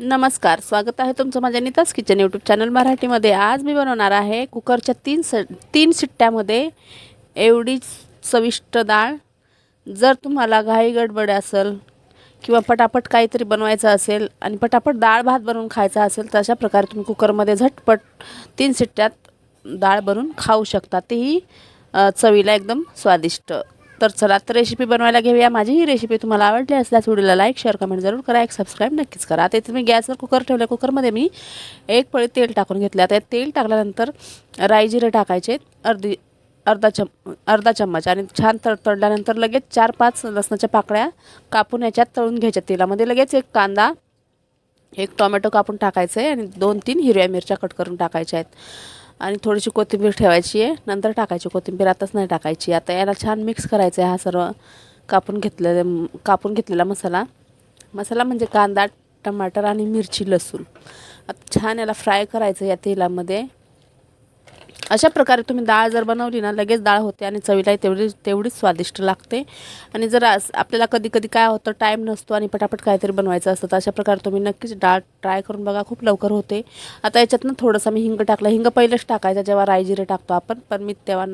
नमस्कार स्वागत आहे तुमचं माझ्या नीताच किचन यूट्यूब चॅनल मराठीमध्ये. आज मी बनवणार आहे कुकरच्या तीन स तीन शिट्ट्यामध्ये एवढी चविष्ट डाळ. जर तुम्हाला घाई गडबड असेल किंवा पटापट काहीतरी बनवायचं असेल आणि पटापट डाळ भात बनवून खायचा असेल तर अशा प्रकारे तुम्ही कुकरमध्ये झटपट तीन शिट्ट्यात डाळ बनवून खाऊ शकता. तेही चवीला एकदम स्वादिष्ट. तर चला तर रेसिपी बनवायला घेऊया. माझी ही रेसिपी तुम्हाला आवडली असल्यास व्हिडिओला लाईक शेअर कमेंट जरूर करा. एक सबस्क्राईब नक्कीच करा. आता इथे मी गॅसवर कुकर ठेवलं कुकरमध्ये मी एक पळी तेल टाकून घेतले आता तेल टाकल्यानंतर राई जिरे टाकायचे. अर्धी अर्धा चम अर्धा चम्मच. आणि छान तड तळल्यानंतर लगेच चार पाच लसणाच्या पाकळ्या कापून याच्यात तळून घ्यायच्या तेलामध्ये. लगेच एक कांदा एक टोमॅटो कापून टाकायचं. आहे आणि दोन तीन हिरव्या मिरच्या कट करून टाकायच्या आहेत. आणि थोडीशी कोथिंबीर ठेवायची आहे. नंतर टाकायची कोथिंबीर. आताच नाही टाकायची. आता याला छान मिक्स करायचं आहे हा सर्व कापून घेतलेले कापून घेतलेला मसाला. मसाला म्हणजे कांदा टमाटर आणि मिरची लसूण. आता छान याला फ्राय करायचं या तेलामध्ये. अशा प्रकारे तुम्ही डाळ जर बनवली ना लगेच डाळ होते आणि चवीला तेवढी तेवढीच स्वादिष्ट लागते. आणि जर आपल्याला कधी कधी काय होतं टाईम नसतो आणि पटापट काहीतरी बनवायचं असतं तर अशा प्रकारे तुम्ही नक्कीच डाळ ट्राय करून बघा खूप लवकर होते. आता याच्यातनं थोडंसं मी हिंग टाकलं. हिंग पहिलेच टाकायचं जेव्हा रायजिरे टाकतो आपण पण मी तेव्हा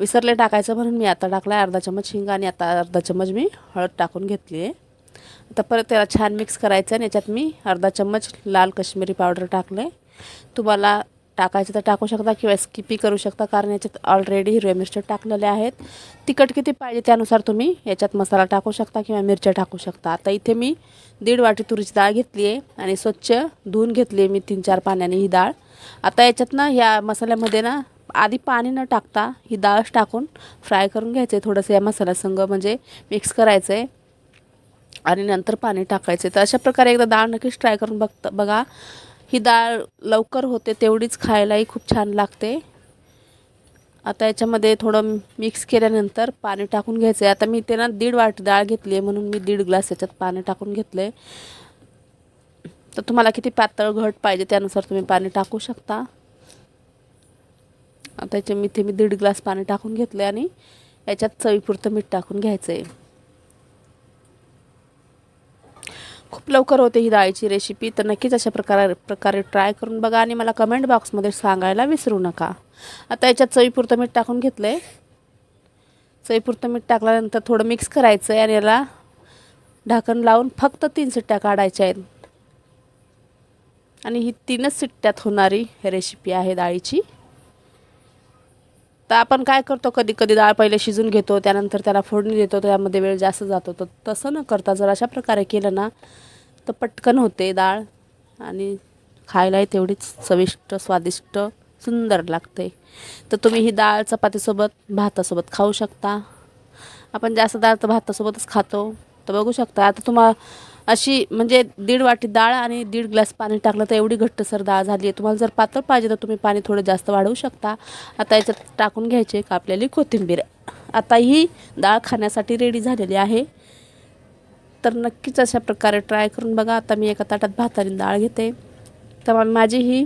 विसरले टाकायचं म्हणून मी आता टाकला आहे अर्धा चम्मच हिंग आणि आता अर्धा चम्मच मी हळद टाकून घेतली आहे आता परत त्याला छान मिक्स करायचं आणि याच्यात मी अर्धा चम्मच लाल कश्मीरी पावडर टाकले तुम्हाला टाकायचं तर टाकू शकता किंवा स्किपी करू शकता कारण याच्यात ऑलरेडी हिरव्या मिरच्या टाकलेल्या आहेत. तिखट किती पाहिजे त्यानुसार तुम्ही याच्यात मसाला टाकू शकता किंवा मिरच्या टाकू शकता. आता इथे मी दीड वाटी तुरीची डाळ घेतली आहे आणि स्वच्छ धुवून घेतली आहे मी तीन चार पाण्याने ही डाळ. आता याच्यात ना ह्या मसाल्यामध्ये ना आधी पाणी न टाकता ही डाळच टाकून फ्राय करून घ्यायचं आहे. थोडंसं या मसाल्यासंग म्हणजे मिक्स करायचं आहे. आणि नंतर पाणी टाकायचे तर अशा प्रकारे एकदा डाळ नक्कीच ट्राय करून बघता बघा. ही डाळ लवकर होते तेवढीच खायलाही खूप छान लागते. आता याच्यामध्ये थोडं मिक्स केल्यानंतर पाणी टाकून घ्यायचं आहे आता मी ते ना दीड वाट डाळ घेतली आहे म्हणून मी दीड ग्लास याच्यात पाणी टाकून घेतलं आहे तर तुम्हाला किती पातळ घट पाहिजे त्यानुसार तुम्ही पाणी टाकू शकता. आता याच्या मी ते मी दीड ग्लास पाणी टाकून घेतलं आहे आणि याच्यात चवीपुरतं मीठ टाकून घ्यायचं आहे खूप लवकर होते ही डाळीची रेसिपी तर नक्कीच अशा प्रकारे प्रकारे ट्राय करून बघा आणि मला कमेंट बॉक्समध्ये सांगायला विसरू नका. आता याच्यात चवीपुरतं मीठ टाकून घेतलं आहे चवीपुरतं मीठ टाकल्यानंतर थोडं मिक्स करायचं आहे आणि याला ढाकण लावून फक्त तीन सिट्ट्या काढायच्या आहेत. आणि ही तीनच सिट्ट्यात होणारी रेसिपी आहे डाळीची तर आपण काय करतो कधी कधी डाळ पहिले शिजून घेतो त्यानंतर त्याला फोडणी देतो त्यामध्ये वेळ जास्त जातो. तर तसं न करता जर अशा प्रकारे केलं ना तर पटकन होते डाळ आणि खायलाही तेवढीच चविष्ट स्वादिष्ट सुंदर लागते. तर तुम्ही ही डाळ चपातीसोबत भातासोबत खाऊ शकता. आपण जास्त डाळ तर भातासोबतच खातो. तर बघू शकता आता तुम्हाला अशी म्हणजे दीड वाटी डाळ आणि दीड ग्लास पाणी टाकलं तर एवढी घट्टसर डाळ झाली आहे. तुम्हाला जर पातळ पाहिजे तर तुम्ही पाणी थोडं जास्त वाढवू शकता. आता याच्यात टाकून घ्यायचे कापलेली कोथिंबीर. आता ही डाळ खाण्यासाठी रेडी झालेली आहे. तर नक्कीच अशा प्रकारे ट्राय करून बघा. आता मी एका ताटात भात आणि डाळ घेते. तर माझी ही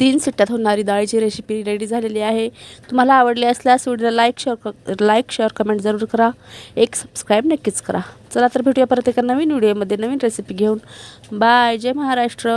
तीन सिट्ट्यात होणारी डाळीची रेसिपी रेडी झालेली आहे. तुम्हाला आवडली असल्यास व्हिडिओला like share like share comment जरूर करा. एक सबस्क्राईब नक्कीच करा. चला तर भेटूया परत एका नवीन व्हिडिओमध्ये नवीन रेसिपी घेऊन. बाय जय महाराष्ट्र.